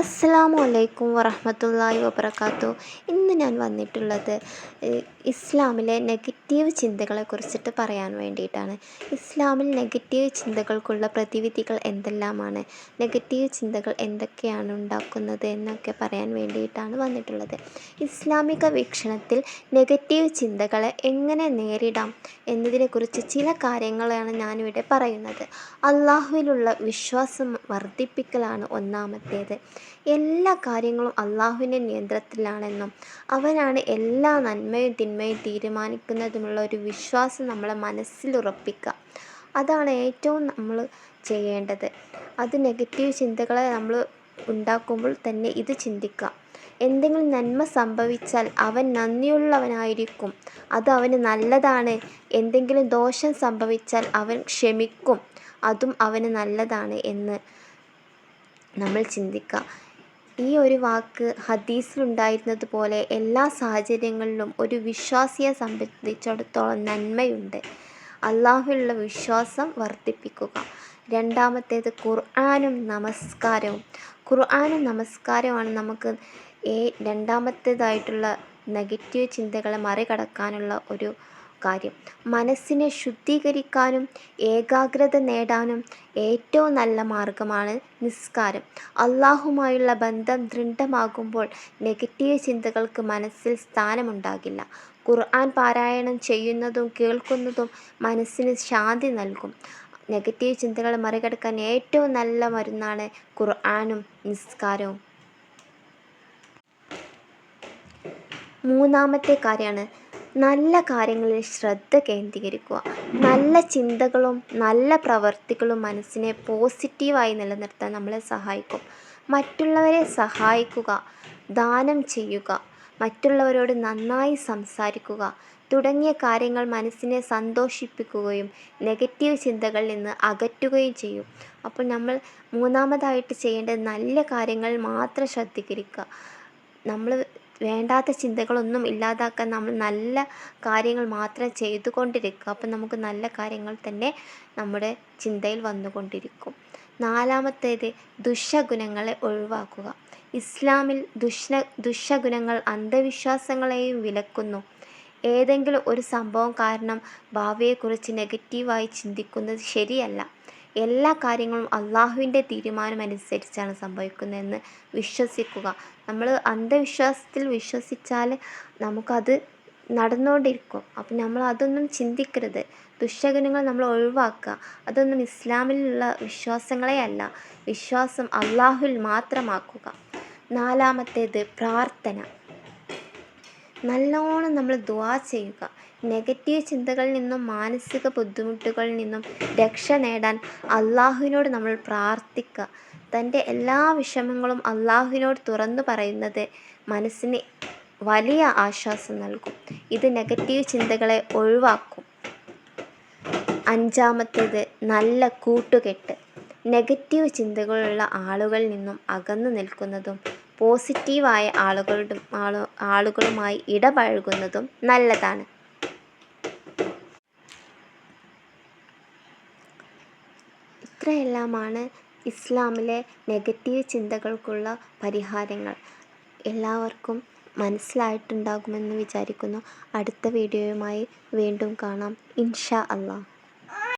അസ്സലാമു അലൈക്കും വറഹമത്തല്ലാഹി വബർക്കാത്തു ഇന്ന് ഞാൻ വന്നിട്ടുള്ളത് ഇസ്ലാമിലെ നെഗറ്റീവ് ചിന്തകളെ കുറിച്ചിട്ട് പറയാൻ വേണ്ടിയിട്ടാണ്. ഇസ്ലാമിൽ നെഗറ്റീവ് ചിന്തകൾക്കുള്ള പ്രതിവിധികൾ എന്തെല്ലാമാണ്? നെഗറ്റീവ് ചിന്തകൾ എന്തൊക്കെയാണ് ഉണ്ടാക്കുന്നത് എന്നൊക്കെ പറയാൻ വേണ്ടിയിട്ടാണ് വന്നിട്ടുള്ളത്. ഇസ്ലാമിക വീക്ഷണത്തിൽ നെഗറ്റീവ് ചിന്തകളെ എങ്ങനെ നേരിടാം എന്നതിനെക്കുറിച്ച് ചില കാര്യങ്ങളാണ് ഞാനിവിടെ പറയുന്നത്. അള്ളാഹുവിലുള്ള വിശ്വാസം വർദ്ധിപ്പിക്കലാണ് ഒന്നാമത്തേത്. എല്ലാ കാര്യങ്ങളും അള്ളാഹുവിന്റെ നിയന്ത്രണത്തിലാണെന്നും അവനാണ് എല്ലാ നന്മയും തിന്മയും തീരുമാനിക്കുന്നതുമുള്ള ഒരു വിശ്വാസം നമ്മളെ മനസ്സിലുറപ്പിക്കുക അതാണ് ഏറ്റവും നമ്മൾ ചെയ്യേണ്ടത്. അത് നെഗറ്റീവ് ചിന്തകളെ നമ്മൾ ഉണ്ടാക്കുമ്പോൾ തന്നെ ഇത് ചിന്തിക്കുക. എന്തെങ്കിലും നന്മ സംഭവിച്ചാൽ അവൻ നന്ദിയുള്ളവനായിരിക്കും. അത് അവന് നല്ലതാണ്. എന്തെങ്കിലും ദോഷം സംഭവിച്ചാൽ അവൻ ക്ഷമിക്കും. അതും അവന് നല്ലതാണ് എന്ന്. നമ്മൾ ചിന്തിക്കുക ഈ ഒരു വാക്ക് ഹദീസിലുണ്ടായിരുന്നത് പോലെ എല്ലാ സാഹചര്യങ്ങളിലും ഒരു വിശ്വാസിയെ സംബന്ധിച്ചിടത്തോളം നന്മയുണ്ട്. അള്ളാഹുവിലുള്ള വിശ്വാസം വർദ്ധിപ്പിക്കുക. രണ്ടാമത്തേത് ഖുർആാനും നമസ്കാരവും. ഖുർആാനും നമസ്കാരവുമാണ് നമുക്ക് ഏ രണ്ടാമത്തേതായിട്ടുള്ള നെഗറ്റീവ് ചിന്തകളെ മറികടക്കാനുള്ള ഒരു കാര്യം. മനസ്സിനെ ശുദ്ധീകരിക്കാനും ഏകാഗ്രത നേടാനും ഏറ്റവും നല്ല മാർഗമാണ് നിസ്കാരം. അള്ളാഹുമായുള്ള ബന്ധം ദൃഢമാകുമ്പോൾ നെഗറ്റീവ് ചിന്തകൾക്ക് മനസ്സിൽ സ്ഥാനമുണ്ടാകില്ല. ഖുർആൻ പാരായണം ചെയ്യുന്നതും കേൾക്കുന്നതും മനസ്സിന് ശാന്തി നൽകും. നെഗറ്റീവ് ചിന്തകൾ മറികടക്കാൻ ഏറ്റവും നല്ല മരുന്നാണ് ഖുർആാനും നിസ്കാരവും. മൂന്നാമത്തെ കാര്യമാണ് നല്ല കാര്യങ്ങളിൽ ശ്രദ്ധ കേന്ദ്രീകരിക്കുക. നല്ല ചിന്തകളും നല്ല പ്രവർത്തികളും മനസ്സിനെ പോസിറ്റീവായി നിലനിർത്താൻ നമ്മളെ സഹായിക്കും. മറ്റുള്ളവരെ സഹായിക്കുക ദാനം ചെയ്യുക മറ്റുള്ളവരോട് നന്നായി സംസാരിക്കുക തുടങ്ങിയ കാര്യങ്ങൾ മനസ്സിനെ സന്തോഷിപ്പിക്കുകയും നെഗറ്റീവ് ചിന്തകളിൽ നിന്ന് അകറ്റുകയും ചെയ്യും. അപ്പോൾ നമ്മൾ മൂന്നാമതായിട്ട് ചെയ്യേണ്ടത് നല്ല കാര്യങ്ങൾ മാത്രം ശ്രദ്ധിക്കുക നമ്മൾ വേണ്ടാത്ത ചിന്തകളൊന്നും ഇല്ലാതാക്കാൻ നമ്മൾ നല്ല കാര്യങ്ങൾ മാത്രം ചെയ്തുകൊണ്ടിരിക്കുക. അപ്പം നമുക്ക് നല്ല കാര്യങ്ങൾ തന്നെ നമ്മുടെ ചിന്തയിൽ വന്നുകൊണ്ടിരിക്കും. നാലാമത്തേത് ദുഷഗുണങ്ങളെ ഒഴിവാക്കുക. ഇസ്ലാമിൽ ദുഷ്ണ ദുഷഗുണങ്ങൾ അന്ധവിശ്വാസങ്ങളെയും വിലക്കുന്നു. ഏതെങ്കിലും ഒരു സംഭവം കാരണം ഭാവിയെക്കുറിച്ച് നെഗറ്റീവായി ചിന്തിക്കുന്നത് ശരിയല്ല. എല്ലാ കാര്യങ്ങളും അള്ളാഹുവിന്റെ അനുസരിച്ചാണ് സംഭവിക്കുന്നതെന്ന് വിശ്വസിക്കുക. നമ്മൾ അന്ധവിശ്വാസത്തിൽ വിശ്വസിച്ചാൽ നമുക്കത് നടന്നുകൊണ്ടിരിക്കും. അപ്പം നമ്മൾ അതൊന്നും ചിന്തിക്കരുത്. ദുശ്ശകുനങ്ങൾ നമ്മൾ ഒഴിവാക്കുക. അതൊന്നും ഇസ്ലാമിലുള്ള വിശ്വാസങ്ങളെ അല്ല വിശ്വാസം അള്ളാഹുവിൽ മാത്രമാക്കുക. നാലാമത്തേത് പ്രാർത്ഥന. നല്ലോണം നമ്മൾ ദ്വാ ചെയ്യുക. നെഗറ്റീവ് ചിന്തകളിൽ നിന്നും മാനസിക ബുദ്ധിമുട്ടുകളിൽ നിന്നും രക്ഷ നേടാൻ അള്ളാഹുവിനോട് നമ്മൾ പ്രാർത്ഥിക്കുക. തന്റെ എല്ലാ വിഷമങ്ങളും അള്ളാഹുവിനോട് തുറന്നു പറയുന്നത് മനസ്സിന് വലിയ ആശ്വാസം നൽകും. ഇത് നെഗറ്റീവ് ചിന്തകളെ ഒഴിവാക്കും. അഞ്ചാമത്തേത് നല്ല കൂട്ടുകെട്ട്. നെഗറ്റീവ് ചിന്തകളുള്ള ആളുകളിൽ നിന്നും അകന്നു നിൽക്കുന്നതും പോസിറ്റീവായ ആളുകളുടെ ആളുകളുമായി ഇടപഴകുന്നതും നല്ലതാണ്. ഇത്രയെല്ലാമാണ് ഇസ്ലാമിലെ നെഗറ്റീവ് ചിന്തകൾക്കുള്ള പരിഹാരങ്ങൾ. എല്ലാവർക്കും മനസ്സിലായിട്ടുണ്ടാകുമെന്ന് വിചാരിക്കുന്നു. അടുത്ത വീഡിയോയുമായി വീണ്ടും കാണാം. ഇൻഷാ അള്ളാഹ്.